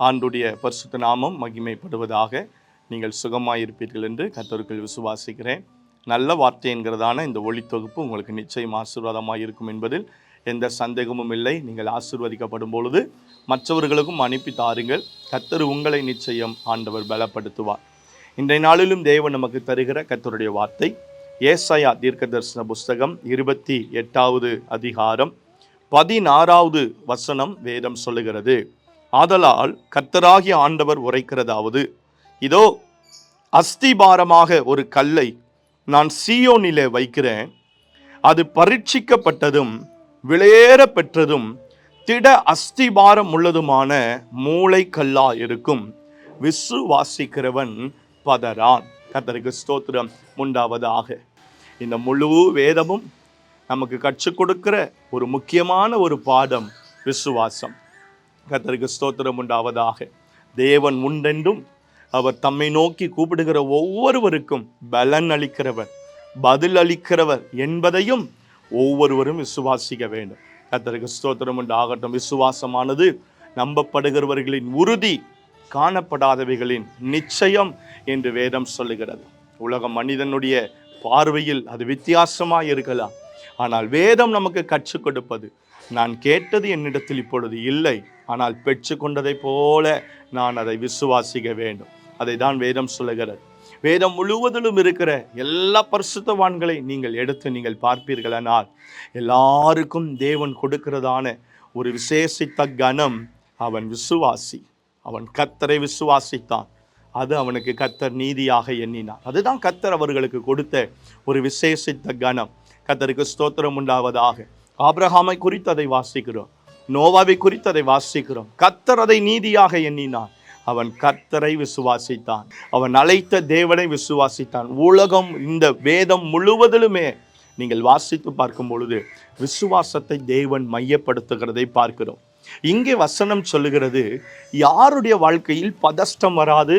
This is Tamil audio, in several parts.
ஆண்டுடைய பரிசுத்த நாமம் மகிமைப்படுவதாக நீங்கள் சுகமாயிருப்பீர்கள் என்று கத்தருக்குள் விசுவாசிக்கிறேன். நல்ல வார்த்தை என்கிறதான இந்த ஒளித்தொகுப்பு உங்களுக்கு நிச்சயம் ஆசீர்வாதமாக இருக்கும் என்பதில் எந்த சந்தேகமும் இல்லை. நீங்கள் ஆசீர்வதிக்கப்படும் பொழுது மற்றவர்களுக்கும் அனுப்பி தாருங்கள். கத்தர் உங்களை நிச்சயம் ஆண்டவர் பலப்படுத்துவார். இன்றைய நாளிலும் தேவன் நமக்கு தருகிற கத்தருடைய வார்த்தை ஏசாயா தீர்க்கதரிசன புஸ்தகம் இருபத்தி எட்டாவது அதிகாரம் பதினாறாவது வசனம் வேதம் சொல்லுகிறது. ஆதலால் கர்த்தராகிய ஆண்டவர் உரைக்கிறதாவது. இதோ அஸ்திபாரமாக ஒரு கல்லை நான் சீயோனிலே வைக்கிறேன். அது பரீட்சிக்கப்பட்டதும் விளையேற பெற்றதும் திட அஸ்திபாரம் உள்ளதுமான மூளைக்கல்லா இருக்கும். விசுவாசிக்கிறவன் பதறான். கர்த்தருக்கு ஸ்தோத்திரம். உண்டாவதாக இந்த முழு வேதமும் நமக்கு கற்றுக் கொடுக்கிற ஒரு முக்கியமான ஒரு பாடம் விசுவாசம். கர்த்தருக்கு ஸ்தோத்திரம் உண்டாவதாக. தேவன் உண்டென்றும் அவர் தம்மை நோக்கி கூப்பிடுகிற ஒவ்வொருவருக்கும் பலன் அளிக்கிறவர் பதில் அளிக்கிறவர் என்பதையும் ஒவ்வொருவரும் விசுவாசிக்க வேண்டும். கர்த்தருக்கு ஸ்தோத்திரம் உண்டாகட்டும். விசுவாசமானது நம்பப்படுகிறவர்களின் உறுதி காணப்படாதவைகளின் நிச்சயம் என்று வேதம் சொல்லுகிறது. உலக மனிதனுடைய பார்வையில் அது வித்தியாசமாக இருக்கலாம். ஆனால் வேதம் நமக்கு கற்றுக் கொடுப்பது நான் கேட்டது என்னிடத்தில் இப்பொழுது இல்லை. ஆனால் பெற்றுக்கொண்டதைப் போல நான் அதை விசுவாசிக்க வேண்டும். அதை தான் வேதம் சொல்லுகிறது. வேதம் முழுவதிலும் இருக்கிற எல்லா பரிசுத்தவான்களை நீங்கள் எடுத்து நீங்கள் பார்ப்பீர்களானால் எல்லாருக்கும் தேவன் கொடுக்கிறதான ஒரு விசேஷித்த கணம் அவன் விசுவாசி. அவன் கத்தரை விசுவாசித்தான். அது அவனுக்கு கத்தர் நீதியாக எண்ணினார். அதுதான் கத்தர் அவர்களுக்கு கொடுத்த ஒரு விசேஷித்த கணம். கத்தருக்கு ஸ்தோத்திரம் உண்டாவதாக. ஆப்ரஹாமை குறித்து அதை வாசிக்கிறோம். நோவாவை குறித்து அதை வாசிக்கிறோம். கத்தர் அதை நீதியாக எண்ணினான் அவன் கர்த்தரை விசுவாசித்தான். அவன் அழைத்த தேவனை விசுவாசித்தான். உலகம் இந்த வேதம் முழுவதிலுமே நீங்கள் வாசித்து பார்க்கும் பொழுது விசுவாசத்தை தேவன் மையப்படுத்துகிறதை பார்க்கிறோம். இங்கே வசனம் சொல்லுகிறது யாருடைய வாழ்க்கையில் பதஷ்டம் வராது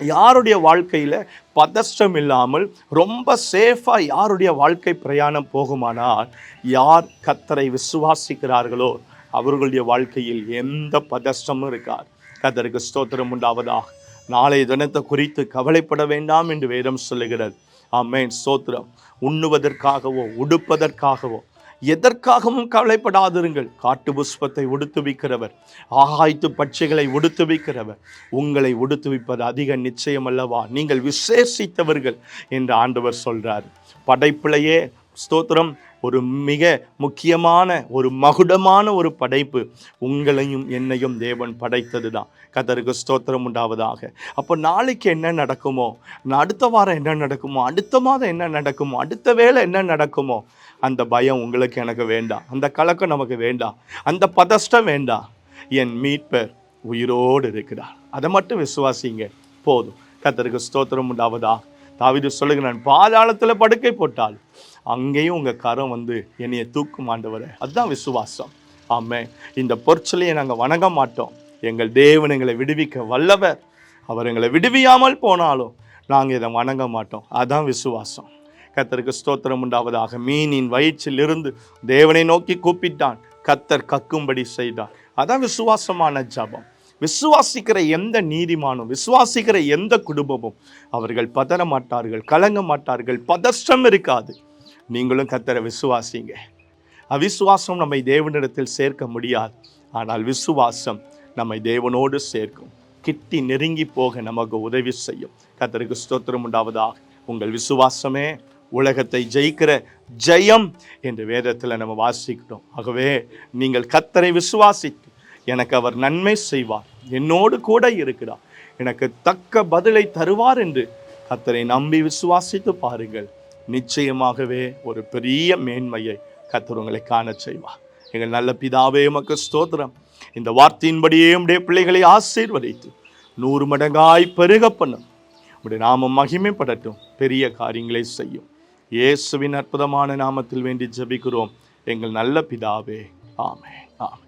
யாருடைய வாழ்க்கையில் பதஷ்டம் இல்லாமல் ரொம்ப சேஃபாக யாருடைய வாழ்க்கை பிரயாணம் போகுமானால் யார் கத்தரை விசுவாசிக்கிறார்களோ அவர்களுடைய வாழ்க்கையில் எந்த பதஷ்டமும் இருக்காது. கத்தருக்கு ஸ்தோத்திரம் உண்டாவதாக. நாளைய தினத்தை குறித்து கவலைப்பட வேண்டாம் என்று வேதம் சொல்லுகிறது. ஆமேன். ஸ்தோத்திரம். உண்ணுவதற்காகவோ உடுப்பதற்காகவோ எதற்காகவும் கவலைப்படாதிருங்கள். காட்டு புஷ்பத்தை உடுத்துவிக்கிறவர் ஆகாய்த்து பட்சிகளை உடுத்துவிக்கிறவர் உங்களை உடுத்துவிப்பது அதிக நிச்சயம் அல்லவா? நீங்கள் விசேஷித்தவர்கள் என்று ஆண்டவர் சொல்றார். படைப்பிலேயே ஸ்தோத்திரம். ஒரு மிக முக்கியமான ஒரு மகுடமான ஒரு படைப்பு. உங்களையும் என்னையும் தேவன் படைத்தது தான் கத்தருக்கு ஸ்தோத்திரம் உண்டாவதாக. அப்போ நாளைக்கு என்ன நடக்குமோ அடுத்த வாரம் என்ன நடக்குமோ அடுத்த மாதம் என்ன நடக்குமோ அடுத்த வேளை என்ன நடக்குமோ அந்த பயம் உங்களுக்கு எனக்கு வேண்டாம். அந்த கலக்கம் நமக்கு வேண்டாம். அந்த பதஷ்டம் வேண்டாம். என் மீட்பர் உயிரோடு இருக்கிறார். அதை மட்டும் விசுவாசிங்க போதும். கத்தருக்கு ஸ்தோத்திரம் உண்டாவதாக தாவிது சொல்லுகிறான் பாதாளத்தில் படுக்கை போட்டால் அங்கேயும் உங்கள் கரம் வந்து என்னைய தூக்கும் ஆண்டவரே. அதுதான் விசுவாசம். ஆமே இந்த பொற்சலையை நாங்கள் வணங்க மாட்டோம். எங்கள் தேவன் எங்களை விடுவிக்க வல்லவர். அவர் எங்களை விடுவியாமல் போனாலும் நாங்கள் இதை வணங்க மாட்டோம். அதான் விசுவாசம். கத்தருக்கு ஸ்தோத்திரம் உண்டாவதாக. மீனின் வயிற்றிலிருந்து தேவனை நோக்கி கூப்பிட்டான். கத்தர் கக்கும்படி செய்தான் அதான் விசுவாசமான ஜபம். விசுவாசிக்கிற எந்த நீதிமானும் விசுவாசிக்கிற எந்த குடும்பமும் அவர்கள் பதற மாட்டார்கள் கலங்க மாட்டார்கள் பதஷ்டம் இருக்காது. நீங்களும் கத்தரை விசுவாசிங்க. அவிசுவாசம் நம்மை தேவனிடத்தில் சேர்க்க முடியாது. ஆனால் விசுவாசம் நம்மை தேவனோடு சேர்க்கும். கிட்டி நெருங்கி போக நமக்கு உதவி செய்யும். கத்தருக்கு ஸ்தோத்திரம் உண்டாவதாக. உங்கள் விசுவாசமே உலகத்தை ஜெயிக்கிற ஜெயம் என்று வேதத்தில் நம்ம வாசிக்கிறோம். ஆகவே நீங்கள் கத்தரை விசுவாசி எனக்கு அவர் நன்மை செய்வார். என்னோடு கூட இருக்கிறார். எனக்கு தக்க பதிலை தருவார் என்று கத்தரை நம்பி விசுவாசித்து பாருங்கள். நிச்சயமாகவே ஒரு பெரிய மேன்மையை கத்தர் உங்களை காணச் செய்வார். எங்கள் நல்ல பிதாவே உமக்கு ஸ்தோத்திரம். இந்த வார்த்தையின்படியே உடைய பிள்ளைகளை ஆசீர்வதித்து நூறு மடங்காய் பெருக பண்ணும். உடைய நாமம் மகிமைப்படட்டும். பெரிய காரியங்களை செய்யும். இயேசுவின் அற்புதமான நாமத்தில் வேண்டி ஜபிக்கிறோம். எங்கள் நல்ல பிதாவே ஆமே ஆமே